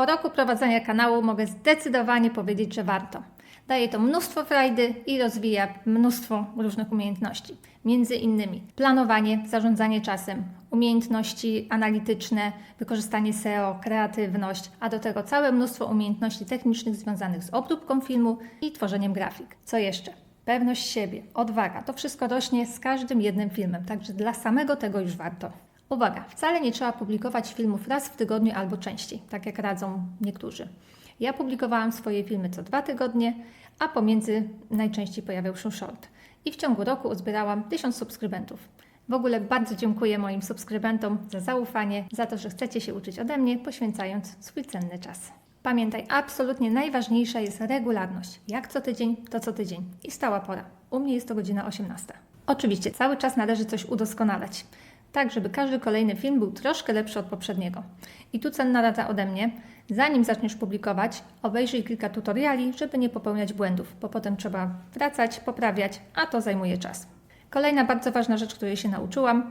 Po roku prowadzenia kanału mogę zdecydowanie powiedzieć, że warto. Daje to mnóstwo frajdy i rozwija mnóstwo różnych umiejętności. Między innymi planowanie, zarządzanie czasem, umiejętności analityczne, wykorzystanie SEO, kreatywność, a do tego całe mnóstwo umiejętności technicznych związanych z obróbką filmu i tworzeniem grafik. Co jeszcze? Pewność siebie, odwaga, to wszystko rośnie z każdym jednym filmem, także dla samego tego już warto. Uwaga, wcale nie trzeba publikować filmów raz w tygodniu albo częściej, tak jak radzą niektórzy. Ja publikowałam swoje filmy co dwa tygodnie, a pomiędzy najczęściej pojawiał się short. I w ciągu roku uzbierałam 1000 subskrybentów. W ogóle bardzo dziękuję moim subskrybentom za zaufanie, za to, że chcecie się uczyć ode mnie, poświęcając swój cenny czas. Pamiętaj, absolutnie najważniejsza jest regularność. Jak co tydzień, to co tydzień. I stała pora. U mnie jest to godzina 18. Oczywiście cały czas należy coś udoskonalać, tak żeby każdy kolejny film był troszkę lepszy od poprzedniego. I tu cenna rada ode mnie. Zanim zaczniesz publikować, obejrzyj kilka tutoriali, żeby nie popełniać błędów, bo potem trzeba wracać, poprawiać, a to zajmuje czas. Kolejna bardzo ważna rzecz, której się nauczyłam.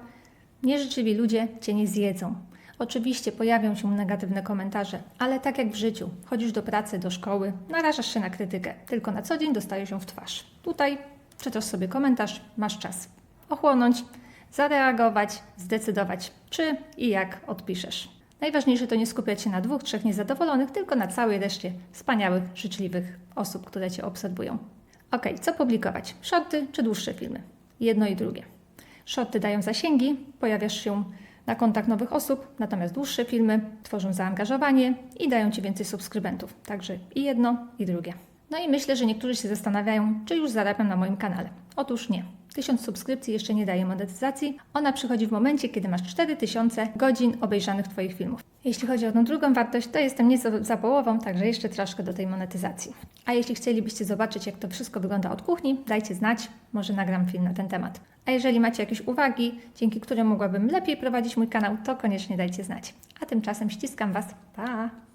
Nieżyczliwi ludzie Cię nie zjedzą. Oczywiście pojawią się negatywne komentarze, ale tak jak w życiu, chodzisz do pracy, do szkoły, narażasz się na krytykę, tylko na co dzień dostaje się w twarz. Tutaj czytasz sobie komentarz, masz czas ochłonąć, zareagować, zdecydować, czy i jak odpiszesz. Najważniejsze to nie skupiać się na dwóch, trzech niezadowolonych, tylko na całej reszcie wspaniałych, życzliwych osób, które Cię obserwują. Ok, co publikować? Shorty czy dłuższe filmy? Jedno i drugie. Shorty dają zasięgi, pojawiasz się na kontakt nowych osób, natomiast dłuższe filmy tworzą zaangażowanie i dają Ci więcej subskrybentów. Także i jedno, i drugie. No i myślę, że niektórzy się zastanawiają, czy już zarabiam na moim kanale. Otóż nie. 1000 subskrypcji jeszcze nie daje monetyzacji. Ona przychodzi w momencie, kiedy masz 4000 godzin obejrzanych Twoich filmów. Jeśli chodzi o tą drugą wartość, to jestem nieco za połową, także jeszcze troszkę do tej monetyzacji. A jeśli chcielibyście zobaczyć, jak to wszystko wygląda od kuchni, dajcie znać, może nagram film na ten temat. A jeżeli macie jakieś uwagi, dzięki którym mogłabym lepiej prowadzić mój kanał, to koniecznie dajcie znać. A tymczasem ściskam Was. Pa!